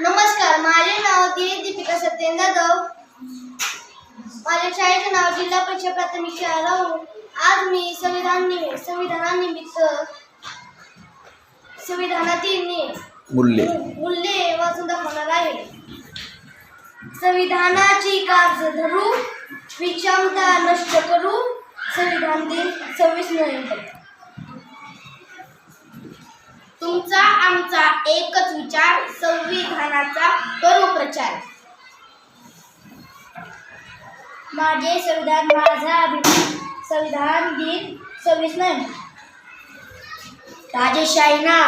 नमस्कार माझे नाव दीपिका सत्येंद्र जाधव माझ्या शाळेचे नाव जिल्हा परिषद प्राथमिक शाळा आज मी संविधान संविधानानिमित्त संविधानातील नि- मूल्ये मूल्ये वाचून दाखवणार आहे. संविधानाची काज धरू विषमता नष्ट करू संविधान दिन सव्वीस नोव्हेंबर. तुमचा आमचा एकच विचार संविधानाचा करू प्रचार माझे संविधान माझा अभिमान संविधान दिन सव्वीस नोव्हेंबर राजेशाही ना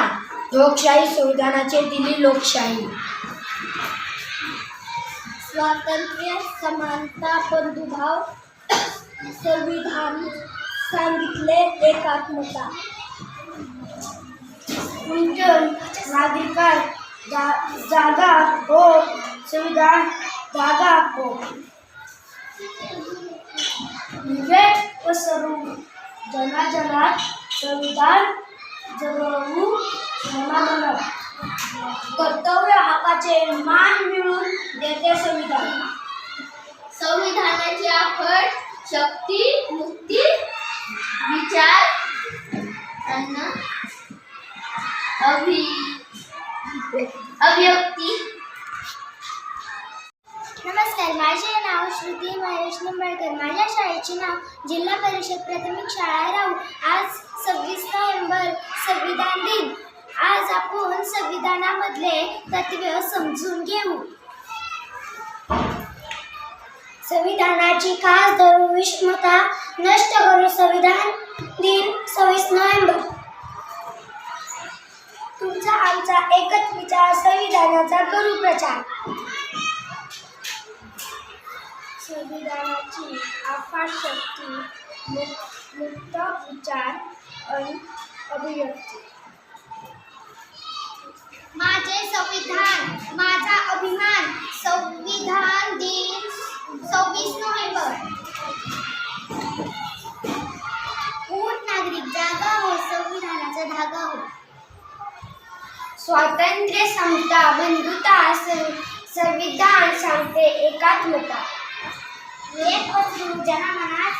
लोकशाही संविधानाचे दिली लोकशाही. स्वातंत्र्य समानता बंधुभाव संविधान सांगितले एकात्मता. नागरिकां जा- जागा हो संविधान जागा हो विवेक पसरू जनाजनात संविधान जगवू मनामनात कर्तव्य हकाचे मान मिळून देते संविधान। संविधानाची आपण शक्ती मुक्ती विचार अन्न अभि अभिव्यक्ती नमस्कार माझे नाव श्रुती महेश निंबाळकर. माझ्या शाळेचे नाव जिल्हा परिषद प्राथमिक शाळा राहू. आज सव्वीस नोव्हेंबर संविधान दिन. आज आपण संविधानामधले तत्व समजून घेऊ. संविधानाची खास धरून विषमता नष्ट करू संविधान दिन सव्वीस नोव्हेंबर. तुमचा आमचा एकच विचार संविधानाचा करू प्रचार संविधानाची आफाट शक्ती मुक्त विचार आणि अभिव्यक्ती. स्वातंत्र्य समता बंधुता संविधान सांगते एकात्मता. एक जना मनात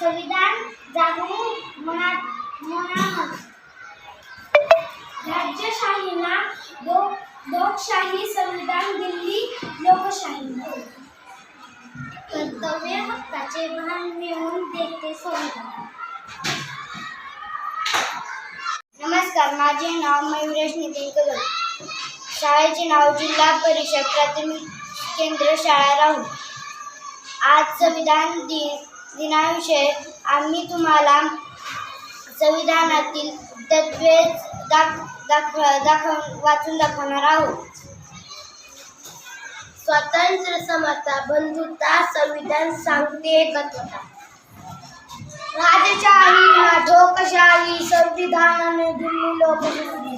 संविधान जागू मनात मनामत. राज्यशाहीना दो लोकशाही संविधान दिल्ली लोकशाही. कर्तव्य हक्काचे भान मिळवून देते संविधान. नमस्कार माझे नाव मयुरेश नितीन कदम. शाळेचे नाव जिल्हा परिषद प्राथमिक केंद्र शाळा राहू आज संविधान दिन दिनाविषयी आम्ही तुम्हाला संविधानातील तत्वे दाख दाखव दाखव वाचून दाखवणार आहोत. स्वातंत्र्य समता बंधुता संविधान सांगते एकत्वता राजशाही लोकशाही संविधानाने दिल्ली लोकशाही.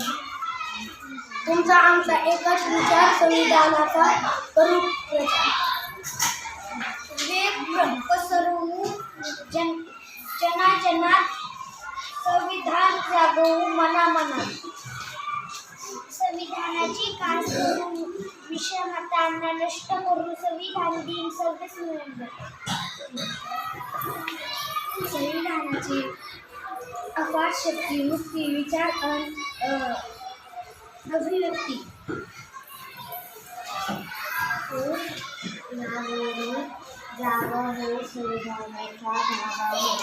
तुमचा आमचा एकच विचार संविधानाचा करू प्रचार. वेग पसरवू जन जनाजनात संविधान जागवू मनामनात संविधानाची कास करू विषमतांना नष्ट करू संविधान दिन सव्वीस नोव्हेंबर. संविधानाची अफाट शक्ती मुक्ती विचार अभिव्यक्ती. हो, जागा हे सुविधा धागा हो.